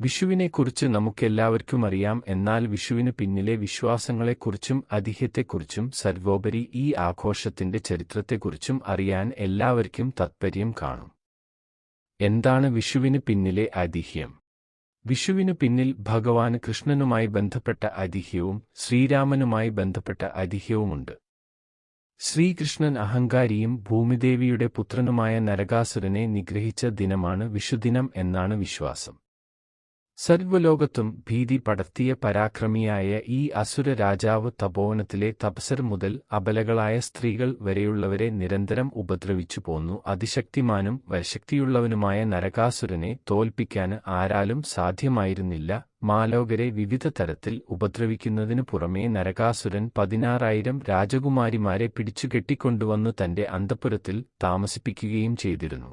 വിഷുവിനെക്കുറിച്ച് നമുക്കെല്ലാവർക്കും അറിയാം. എന്നാൽ വിഷുവിന് പിന്നിലെ വിശ്വാസങ്ങളെക്കുറിച്ചും അതിഹ്യത്തെക്കുറിച്ചും സർവോപരി ഈ ആഘോഷത്തിന്റെ ചരിത്രത്തെക്കുറിച്ചും അറിയാൻ എല്ലാവർക്കും താത്പര്യം കാണും. എന്താണ് വിഷുവിന് പിന്നിലെ ഐതിഹ്യം വിഷുവിനു പിന്നിൽ ഭഗവാൻ കൃഷ്ണനുമായി ബന്ധപ്പെട്ട ഐതിഹ്യവും ശ്രീരാമനുമായി ബന്ധപ്പെട്ട ഐതിഹ്യവുമുണ്ട് ശ്രീകൃഷ്ണൻ അഹങ്കാരിയും ഭൂമിദേവിയുടെ പുത്രനുമായ നരകാസുരനെ നിഗ്രഹിച്ച ദിനമാണ് വിഷുദിനം എന്നാണ് വിശ്വാസം. സർവലോകത്തും ഭീതി പടർത്തിയ പരാക്രമിയായ ഈ അസുര രാജാവ് തപോവനത്തിലെ തപസർ മുതൽ അബലകളായ സ്ത്രീകൾ വരെയുള്ളവരെ നിരന്തരം ഉപദ്രവിച്ചു പോന്നു. അതിശക്തിമാനും വശക്തിയുള്ളവനുമായ നരകാസുരനെ തോൽപ്പിക്കാൻ ആരാലും സാധ്യമായിരുന്നില്ല. മാലോകരെ വിവിധ തരത്തിൽ ഉപദ്രവിക്കുന്നതിനു പുറമേ നരകാസുരൻ പതിനാറായിരം രാജകുമാരിമാരെ പിടിച്ചുകെട്ടിക്കൊണ്ടുവന്നു തന്റെ അന്തപുരത്തിൽ താമസിപ്പിക്കുകയും ചെയ്തിരുന്നു.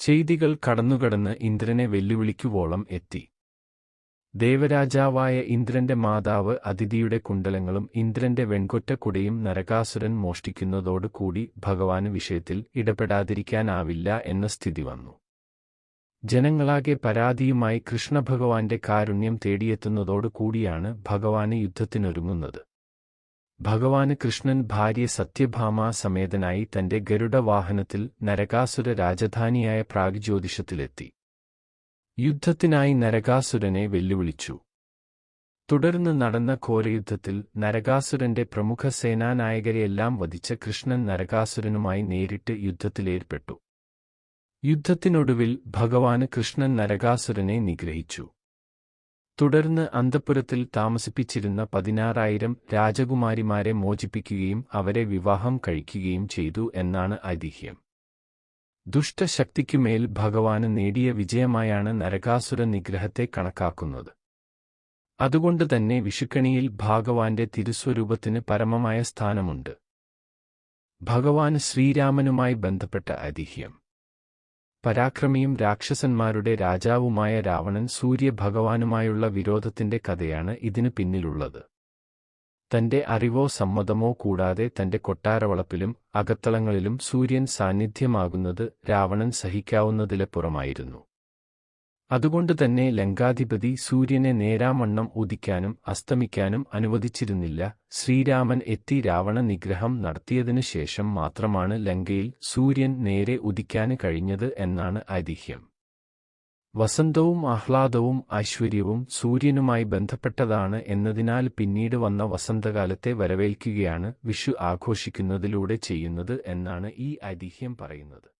ചെയ്തികൾ കടന്നുകടന്ന് ഇന്ദ്രനെ വെല്ലുവിളിക്കുവോളം എത്തി. ദേവരാജാവായ ഇന്ദ്രന്റെ മാതാവ് അതിഥിയുടെ കുണ്ടലങ്ങളും ഇന്ദ്രന്റെ വെൺകൊറ്റക്കുടയും നരകാസുരൻ മോഷ്ടിക്കുന്നതോടുകൂടി ഭഗവാന് വിഷയത്തിൽ ഇടപെടാതിരിക്കാനാവില്ല എന്ന സ്ഥിതി വന്നു. ജനങ്ങളാകെ പരാതിയുമായി കൃഷ്ണഭഗവാന്റെ കാരുണ്യം തേടിയെത്തുന്നതോടുകൂടിയാണ് ഭഗവാന് യുദ്ധത്തിനൊരുങ്ങുന്നത്. ഭഗവാന് കൃഷ്ണൻ ഭാര്യ സത്യഭാമ സമേതനായി തന്റെ ഗരുഡവാഹനത്തിൽ നരകാസുര രാജധാനിയായ പ്രാഗ്ജ്യോതിഷത്തിലെത്തി യുദ്ധത്തിനായി നരകാസുരനെ വെല്ലുവിളിച്ചു. തുടർന്ന് നടന്ന ഘോരയുദ്ധത്തിൽ നരകാസുരന്റെ പ്രമുഖ സേനാനായകരെയെല്ലാം വധിച്ച കൃഷ്ണൻ നരകാസുരനുമായി നേരിട്ട് യുദ്ധത്തിലേർപ്പെട്ടു. യുദ്ധത്തിനൊടുവിൽ ഭഗവാന് കൃഷ്ണൻ നരകാസുരനെ നിഗ്രഹിച്ചു. തുടർന്ന് അന്തപ്പുരത്തിൽ താമസിപ്പിച്ചിരുന്ന പതിനാറായിരം രാജകുമാരിമാരെ മോചിപ്പിക്കുകയും അവരെ വിവാഹം കഴിക്കുകയും ചെയ്തു എന്നാണ് ഐതിഹ്യം. ദുഷ്ടശക്തിക്കുമേൽ ഭഗവാന് നേടിയ വിജയമായാണ് നരകാസുര നിഗ്രഹത്തെ കണക്കാക്കുന്നത്. അതുകൊണ്ട് തന്നെ വിഷുക്കണിയിൽ ഭാഗവാന്റെ തിരുസ്വരൂപത്തിന് പരമമായ സ്ഥാനമുണ്ട്. ഭഗവാൻ ശ്രീരാമനുമായി ബന്ധപ്പെട്ട ഐതിഹ്യം. പരാക്രമിയും രാക്ഷസന്മാരുടെ രാജാവുമായ രാവണൻ സൂര്യഭഗവാനുമായുള്ള വിരോധത്തിന്റെ കഥയാണ് ഇതിനു പിന്നിലുള്ളത്. തന്റെ അറിവോ സമ്മതമോ കൂടാതെ തന്റെ കൊട്ടാരവളപ്പിലും അകത്തളങ്ങളിലും സൂര്യൻ സാന്നിധ്യമാകുന്നത് രാവണൻ സഹിക്കാവുന്നതിലപ്പുറമായിരുന്നു. അതുകൊണ്ട് തന്നെ ലങ്കാധിപതി സൂര്യനെ നേരാമണ്ണം ഉദിക്കാനും അസ്തമിക്കാനും അനുവദിച്ചിരുന്നില്ല. ശ്രീരാമൻ എത്തി രാവണ നിഗ്രഹം നടത്തിയതിനു ശേഷം മാത്രമാണ് ലങ്കയിൽ സൂര്യൻ നേരെ ഉദിക്കാന് കഴിഞ്ഞത് എന്നാണ് ഐതിഹ്യം. വസന്തവും ആഹ്ലാദവും ഐശ്വര്യവും സൂര്യനുമായി ബന്ധപ്പെട്ടതാണ് എന്നതിനാൽ പിന്നീട് വന്ന വസന്തകാലത്തെ വരവേൽക്കുകയാണ് വിഷു ആഘോഷിക്കുന്നതിലൂടെ ചെയ്യുന്നത് എന്നാണ് ഈ ഐതിഹ്യം പറയുന്നത്.